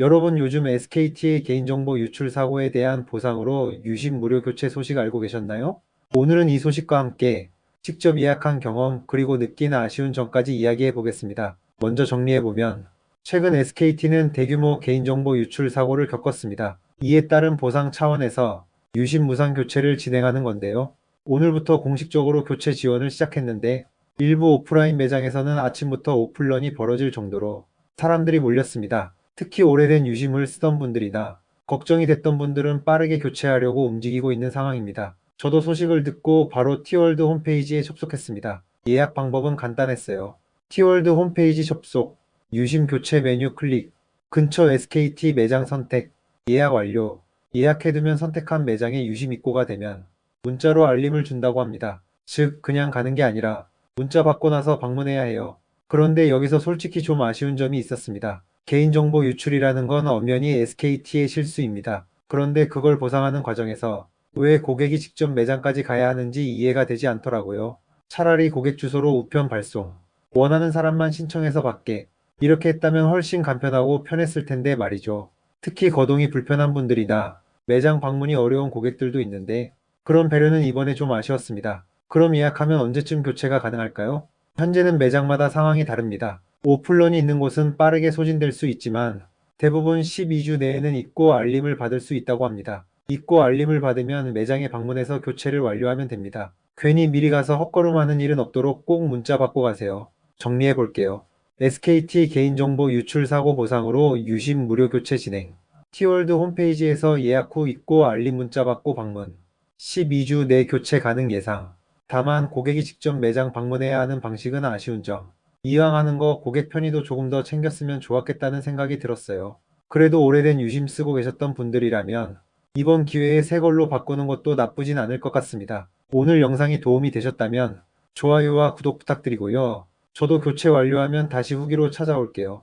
여러분 요즘 SKT의 개인정보 유출 사고에 대한 보상으로 유심 무료 교체 소식 알고 계셨나요? 오늘은 이 소식과 함께 직접 예약한 경험 그리고 느낀 아쉬운 점까지 이야기해 보겠습니다. 먼저 정리해 보면 최근 SKT는 대규모 개인정보 유출 사고를 겪었습니다. 이에 따른 보상 차원에서 유심 무상 교체를 진행하는 건데요. 오늘부터 공식적으로 교체 지원을 시작했는데 일부 오프라인 매장에서는 아침부터 오픈런이 벌어질 정도로 사람들이 몰렸습니다. 특히 오래된 유심을 쓰던 분들이나 걱정이 됐던 분들은 빠르게 교체하려고 움직이고 있는 상황입니다. 저도 소식을 듣고 바로 티월드 홈페이지에 접속했습니다. 예약 방법은 간단했어요. 티월드 홈페이지 접속, 유심 교체 메뉴 클릭, 근처 SKT 매장 선택, 예약 완료, 예약해두면 선택한 매장에 유심 입고가 되면 문자로 알림을 준다고 합니다. 즉, 그냥 가는 게 아니라 문자 받고 나서 방문해야 해요. 그런데 여기서 솔직히 좀 아쉬운 점이 있었습니다. 개인정보 유출이라는 건 엄연히 SKT의 실수입니다. 그런데 그걸 보상하는 과정에서 왜 고객이 직접 매장까지 가야 하는지 이해가 되지 않더라고요. 차라리 고객 주소로 우편 발송, 원하는 사람만 신청해서 받게, 이렇게 했다면 훨씬 간편하고 편했을 텐데 말이죠. 특히 거동이 불편한 분들이나 매장 방문이 어려운 고객들도 있는데 그런 배려는 이번에 좀 아쉬웠습니다. 그럼 예약하면 언제쯤 교체가 가능할까요? 현재는 매장마다 상황이 다릅니다. 오픈런이 있는 곳은 빠르게 소진될 수 있지만 대부분 12주 내에는 입고 알림을 받을 수 있다고 합니다. 입고 알림을 받으면 매장에 방문해서 교체를 완료하면 됩니다. 괜히 미리 가서 헛걸음하는 일은 없도록 꼭 문자 받고 가세요. 정리해 볼게요. SKT 개인정보 유출 사고 보상으로 유심 무료 교체 진행. 티월드 홈페이지에서 예약 후 입고 알림 문자 받고 방문. 12주 내 교체 가능 예상. 다만 고객이 직접 매장 방문해야 하는 방식은 아쉬운 점. 이왕 하는 거 고객 편의도 조금 더 챙겼으면 좋았겠다는 생각이 들었어요. 그래도 오래된 유심 쓰고 계셨던 분들이라면 이번 기회에 새 걸로 바꾸는 것도 나쁘진 않을 것 같습니다. 오늘 영상이 도움이 되셨다면 좋아요와 구독 부탁드리고요. 저도 교체 완료하면 다시 후기로 찾아올게요.